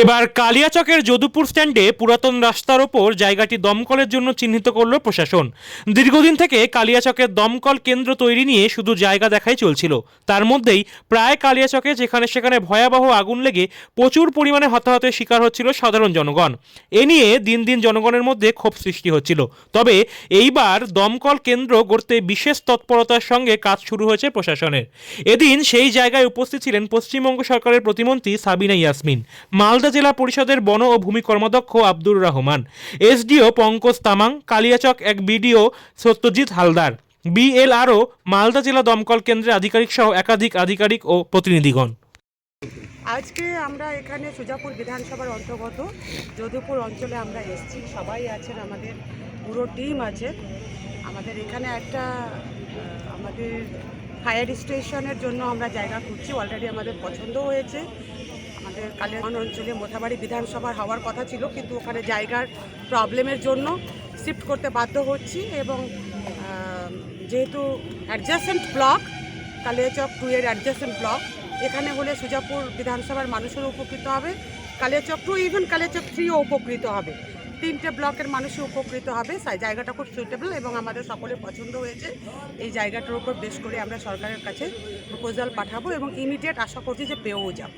এবার কালিয়াচকের যদুপুর স্ট্যান্ডে পুরাতন রাস্তার ওপর জায়গাটি দমকলের জন্য চিহ্নিত করল প্রশাসন। দীর্ঘদিন থেকে কালিয়াচকের দমকল কেন্দ্র তৈরি নিয়ে শুধু জায়গা দেখাই চলছিল। তার মধ্যেই প্রায় কালিয়াচকে যেখানে সেখানে ভয়াবহ আগুন লেগে প্রচুর পরিমাণে হতাহতের শিকার হচ্ছিল সাধারণ জনগণ। এ নিয়ে দিন দিন জনগণের মধ্যে ক্ষোভ সৃষ্টি হচ্ছিল। তবে এইবার দমকল কেন্দ্র গড়তে বিশেষ তৎপরতার সঙ্গে কাজ শুরু হয়েছে প্রশাসনের। এদিন সেই জায়গায় উপস্থিত ছিলেন পশ্চিমবঙ্গ সরকারের প্রতিমন্ত্রী সাবিনা ইয়াসমিন। মালদা জেলা পরিষদের বন ও ভূমি কর্মদক্ষ আব্দুর রহমান। এসডিও পঙ্কজ তামাং, কালিয়াচক এক বিডিও সত্যজিৎ হালদার। বিএলআরও মালদা জেলা দমকল কেন্দ্রের আধিকারিক সহ একাধিক আধিকারিক ও প্রতিনিধিগণ। আজকে আমরা এখানে সুজাপুর বিধানসভার অন্তর্গত, যদুপুর অঞ্চলে আমরা এসেছি। সবাই আছেন, আমাদের পুরো টিম আছে। আমাদের এখানে একটা আমাদের ফায়ার স্টেশনের জন্য আমরা জায়গা খুঁজছি, অলরেডি আমাদের পছন্দ হয়েছে। আমাদের কালিয়াগঞ্জ অঞ্চলে মোথাবাড়ি বিধানসভার হওয়ার কথা ছিল, কিন্তু ওখানে জায়গার প্রবলেমের জন্য শিফট করতে বাধ্য হচ্ছি এবং যেহেতু অ্যাডজাসেন্ট ব্লক কালিয়াচক টু এর অ্যাডজাসেন্ট ব্লক এখানে হলে সুজাপুর বিধানসভার মানুষেরও উপকৃত হবে কালিয়াচক টু ইভেন কালিয়াচক থ্রিও উপকৃত হবে। তিনটে ব্লকের মানুষই উপকৃত হবে জায়গাটা খুব সুইটেবল এবং আমাদের সকলের পছন্দ হয়েছে। এই জায়গাটার উপর বেশ করে আমরা সরকারের কাছে প্রপোজাল পাঠাবো এবং ইমিডিয়েট আশা করছি যে পেয়েও যাব।